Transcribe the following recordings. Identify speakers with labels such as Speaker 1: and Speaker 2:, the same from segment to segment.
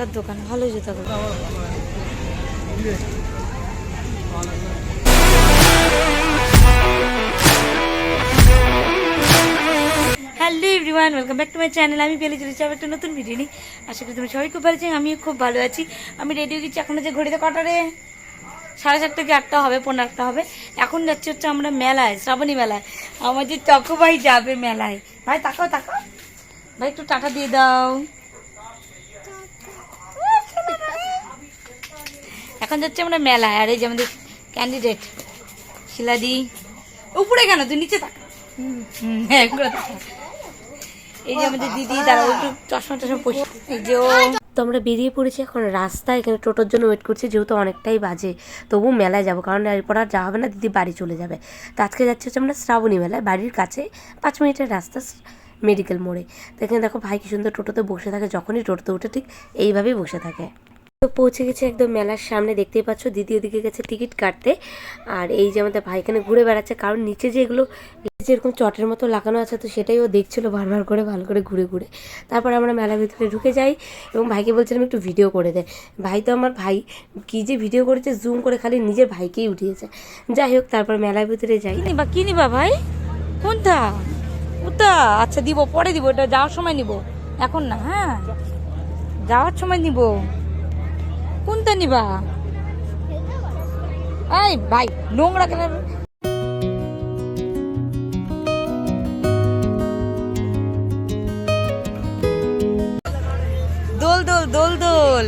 Speaker 1: জুতার দোকান, ভালো জুতা দোকান। Hello everyone welcome back to my channel আমি পেলে চলেছি আবার একটা নতুন ভিডিও নিই আশা করি তুমি সবাই খুব ভালো আছি, আমিও খুব ভালো আছি। আমি রেডি হয়ে গেছি এখন যে ঘড়িতে কটারে সাড়ে চারটে কি আটটা হবে পনেরো আটটা হবে। এখন যাচ্ছি হচ্ছে আমরা মেলায়, শ্রাবণী মেলায়। আমাদের চকো ভাই যাবে মেলায়। ভাই, তাকাও তাকাও। ভাই, একটু টাটা দিয়ে দাও। এখন যাচ্ছি আমরা মেলায়, আর এই যে আমাদের ক্যান্ডিডেট শিলাদি উপরে কেন? তুই নিচে থাক। হ্যাঁ এই যে আমাদের দিদি তারা একটু চশমা টশমা পড়ছে যে ও।
Speaker 2: তো আমরা বেরিয়ে পড়েছি এখন রাস্তায়, এখানে টোটোর জন্য ওয়েট করছি, যেহেতু অনেকটাই বাজে। তবু মেলায় যাব, কারণ এরপর আর যাওয়া হবে না, দিদি বাড়ি চলে যাবে। তো আজকে যাচ্ছি হচ্ছে আমরা শ্রাবণী মেলায়, বাড়ির কাছে, পাঁচ মিনিটের রাস্তা মেডিকেল মোড়ে। তো এখানে দেখো ভাই কি সুন্দর টোটোতে বসে থাকে, যখনই টোটোতে উঠে ঠিক এইভাবেই বসে থাকে। তো পৌঁছে গেছে একদম মেলার সামনে, দেখতেই পাচ্ছ দিদি ওদিকে গেছে টিকিট কাটতে। আর এই যে আমাদের ভাই এখানে ঘুরে বেড়াচ্ছে, কারণ নিচে যে এগুলো যেরকম চটের মতো লাগানো আছে, তো সেটাই ও দেখছিল বারবার করে, ভালো করে ঘুরে ঘুরে। তারপর আমরা মেলার ভিতরে ঢুকে যাই এবং ভাইকে বলছিলাম একটু ভিডিও করে দে। ভাই তো আমার ভাই, কি যে ভিডিও করেছে, জুম করে খালি নিজের ভাইকেই উঠিয়েছে। যাই হোক, তারপর মেলার ভিতরে যাই।
Speaker 1: নিবা, কি নিবা ভাই? কোনটা? ওটা আচ্ছা দিব, পরে দিব, এটা যাওয়ার সময় নিব। এখন না হ্যাঁ? যাওয়ার সময় নিব। কোনটা নিবা? এই ভাই, নোংরা কেন? দোল দোল দোল দোল।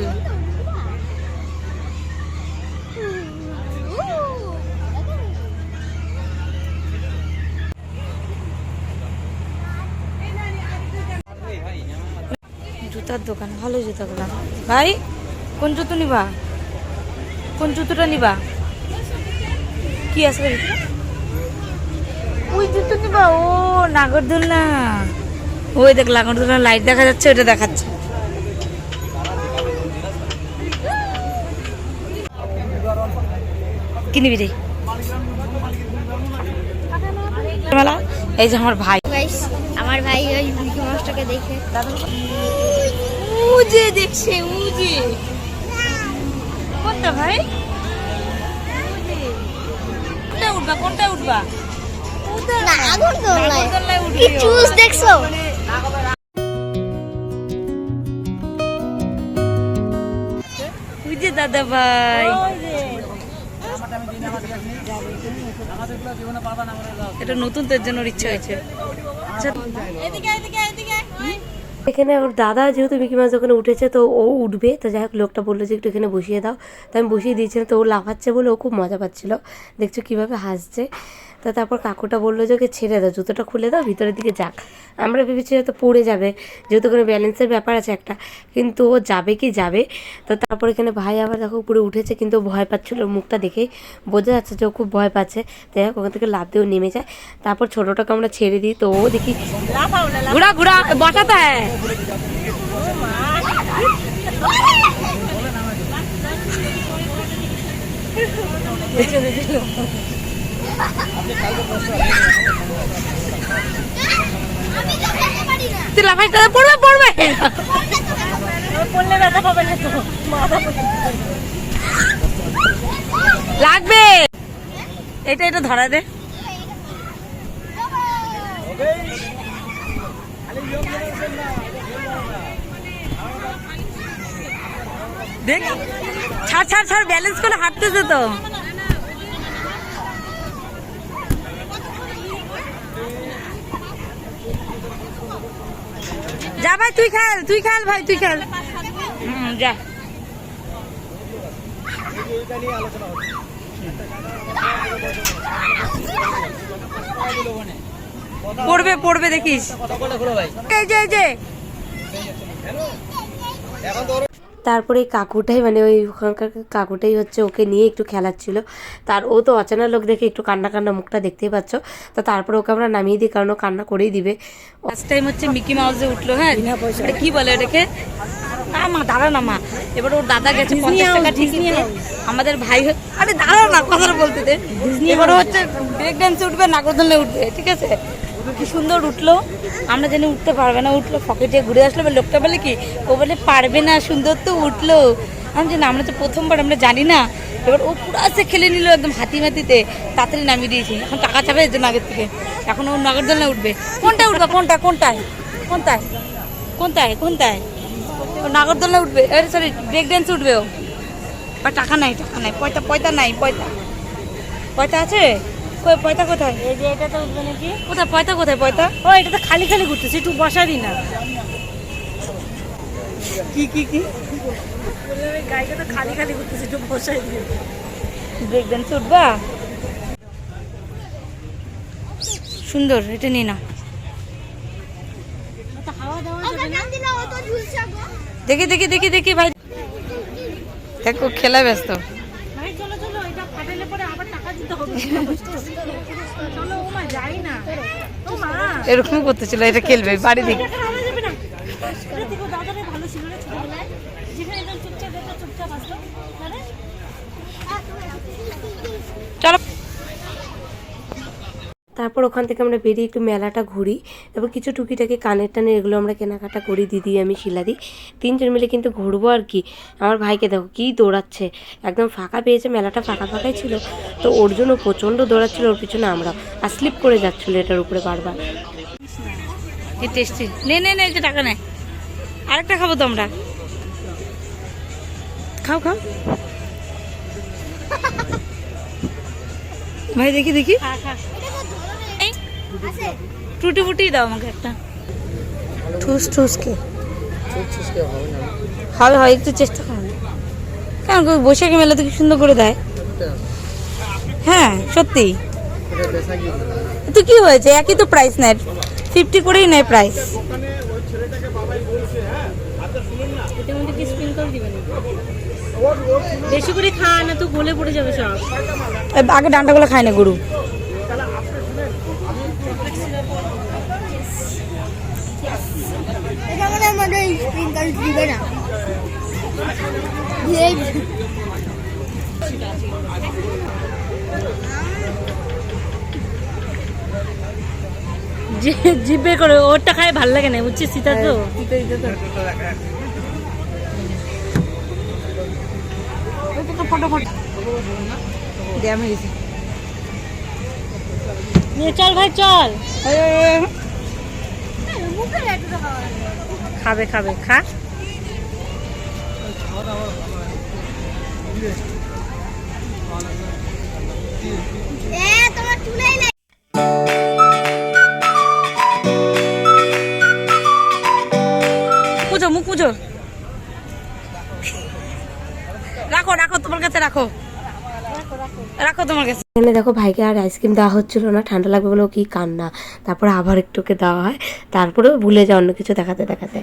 Speaker 1: জুতার দোকান, ভালো জুতা দোকান। ভাই কোন জুতো নিবা? কোন জুতোটা নিবা? কি আছে ওই জুতো নিবা ও নাগরদোলনা। ওই দেখ নাগরদোলনা লাইট দেখা যাচ্ছে ওটা দেখাচ্ছে। কি নিবি রে? মেলা এই যে আমার ভাই।
Speaker 3: আমার ভাই ওই মাউসটাকে দেখে।
Speaker 1: উজে দেখছে উজে কোনটা ভাই? কোনটা উঠবা কোনটা উঠবা।
Speaker 3: চুজ দেখছ?
Speaker 1: উজে দাদা ভাই। এটা নতুন তোর জন্য ইচ্ছা হয়েছে। আচ্ছা,
Speaker 2: এখানে ওর দাদা যেহেতু মিকি মাছ ওখানে উঠেছে তো ও উঠবে। তো যাই হোক লোকটা বলল যে একটু এখানে বসিয়ে দাও। তো আমি বসিয়ে দিয়েছিলাম তো ও লাফাচ্ছে বলে ও খুব মজা পাচ্ছিলো। দেখছ কীভাবে হাসছে। তো তারপর কাকুটা বলল যে ওকে ছেড়ে দাও জুতোটা খুলে দাও ভিতরের দিকে যাক। আমরা ভেবেছি হয়তো পড়ে যাবে যেহেতু ওখানে ব্যালেন্সের ব্যাপার আছে একটা। কিন্তু ও যাবে কি যাবে? তো তারপর এখানে ভাই আবার দেখো পুরো উঠেছে কিন্তু ও ভয় পাচ্ছিল মুখটা দেখেই বোঝা যাচ্ছে যে ও খুব ভয় পাচ্ছে। তাই হোক ওখান থেকে লাভ দিয়েও নেমে যায়। তারপর ছোটোটাকে আমরা ছেড়ে দিই তো ও দেখি
Speaker 1: ঘুরা ঘুরা বসাতে হ্যাঁ।
Speaker 3: আমি তো খেলতে পারি না
Speaker 1: তুই লাফাই তাহলে পড়বে পড়বে। পড়লে ব্যথা পাবে না তো। লাগবে। এটা এটা ধরা দে। দেখ, ছাড় ছাড় ছাড় ব্যালেন্স করে হাঁটতেছে তো। যা ভাই, তুই খেল তুই খেল ভাই, তুই খেল। যা। পড়বে পড়বে দেখিস। এই যে যে
Speaker 2: তারপরে কাকুটাই মানে ওই ওখানকার কাকুটাই হচ্ছে ওকে নিয়ে একটু খেলাচ্ছিল। তার ও তো অচেনা লোক দেখে একটু কান্না কান্না মুখটা দেখতেই পাচ্ছ। তো তারপরে ওকে আমরা নামিয়ে দিই কারণ ও কান্না করেই দিবে।
Speaker 1: ফার্স্ট টাইম হচ্ছে মিকি মাউসে উঠল হ্যাঁ? এটা কি বলে এটাকে না মা দাঁড়া না মা এবার ওর দাদা গেছে পঞ্চাশ টাকা ঠিক নিয়ে। আমাদের ভাই আরে দাঁড়াও না কথাটা বলতে দে। এবার হচ্ছে ব্রেক ড্যান্সে উঠবে নাগরদোলে উঠবে ঠিক আছে? কি সুন্দর উঠল? আমরা জানি উঠতে পারবে না, উঠল পকেটে ঘুরে আসলো লোকটা বলে কি, ও বলে, পারবে না, সুন্দর তো উঠল। আমি জানি আমরা তো প্রথমবার, আমরা জানি না। এবার ও পুরো সে খেলে নিল একদম হাতি মাতিতে, তাড়াতাড়ি নামিয়ে দিয়েছি। এখন টাকা চাবে এর জন্য আগের থেকে। এখন ও নগরদোলনা উঠবে। কোনটা উঠবে, কোনটা, কোনটায়? কোনটায়? কোনটায় কোনটায়? ও নাগরদোলনা উঠবে। আরে সরি ব্রেক ড্যান্স উঠবে ও। টাকা নাই টাকা নাই, পয়তা পয়তা নাই, পয়তা। পয়তা আছে? কই পয়তা কোথায়?
Speaker 2: এই যে এটা তো উঠবে নাকি?
Speaker 1: কোথায় পয়তা কোথায় পয়তা?
Speaker 2: ও এটা তো খালি খালি ঘুরতেছে একটু বসারই না।
Speaker 1: কি কি কি?
Speaker 2: গাড়িটা তো খালি খালি ঘুরতেছে একটু বসাই দিয়ে
Speaker 1: ব্রেক ড্যান্স উঠবা। সুন্দর এটা নিয়ে না? দেখি দেখি দেখি দেখি ভাই। দেখো খেলা ব্যস্ত
Speaker 2: ভাই চলো চলো এটা ফাটাইলে পরে আবার টাকা দিতে হবে চলো ও মা যাই না ও মা
Speaker 1: এরকমই করতেছিল এটা খেলবে বাড়ি দিকে।
Speaker 2: এটা তারপর ওখান থেকে আমরা বেরিয়ে একটু মেলাটা ঘুরি তারপর কিছু টুকিটাকি কানের টানে এগুলো আমরা কেনাকাটা করি দিদি আমি শিলাদি। তিনজন মিলে কিন্তু ঘুরবো আর কি। আমার ভাইকে দেখো কী দৌড়াচ্ছে। একদম ফাঁকা পেয়েছে মেলাটা ফাঁকা ফাঁকাই ছিল। তো ওর জন্য প্রচণ্ড দৌড়াচ্ছিল ওর পিছনে আমরা আর স্লিপ করে যাচ্ছিল এটার উপরে বারবার।
Speaker 1: কি টেস্টি নে নে নে যে টাকা নে। আরেকটা খাব তো আমরা। খাও খাও। ভাই দেখি দেখি। টুটি ফুটি দাও আমাকে একটা।
Speaker 2: ঠুস ঠুসকে
Speaker 1: হবে হয় একটু চেষ্টা করো কেন গো, বৈশাখী মেলা তো কি সুন্দর করে দেয়? হ্যাঁ সত্যি। তো কি হয়েছে? একই তো প্রাইস নেয়। ফিফটি করেই নেয় প্রাইস
Speaker 2: স্প্রিঙ্কল দিবেন বেশি করে খা না তো গলে পড়ে যাবে সব।
Speaker 1: আগে ডান্ডাগুলো খায় না গরু
Speaker 3: এটা মানে দিবে না।
Speaker 2: যে জিভে করে ওরটা খায় ভালো লাগে না বুঝছিস সীতা তো?
Speaker 1: আমি
Speaker 2: চল ভাই চল।
Speaker 3: মুখে
Speaker 2: খাবে খাবে খা।
Speaker 1: পুজো মুখ পুজো। রাখো রাখো তোমার কাছে রাখো। রাখো তোমার কাছে।
Speaker 2: এখানে দেখো ভাইকে আর আইসক্রিম দেওয়া হচ্ছিল না, ঠান্ডা লাগবে বলে কি কান্না। তারপরে আবার একটুকে দেওয়া হয়, তারপরেও ভুলে যায় অন্য কিছু দেখাতে দেখাতে।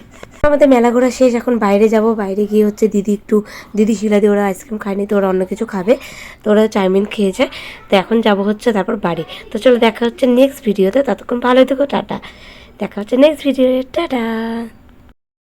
Speaker 2: আমাদের মেলা ঘোরা শেষ, এখন বাইরে যাব। বাইরে গিয়ে হচ্ছে দিদি একটু, দিদি শিলাদি ওরা আইসক্রিম খায়নি, তো ওরা অন্য কিছু খাবে। তো ওরা চাউমিন খেয়েছে, তো এখন যাব হচ্ছে তারপর বাড়ি। তো চলো দেখা হচ্ছে নেক্সট ভিডিওতে ততক্ষণ ভালো থেকো, টাটা। দেখা হচ্ছে নেক্সট ভিডিও টাটা।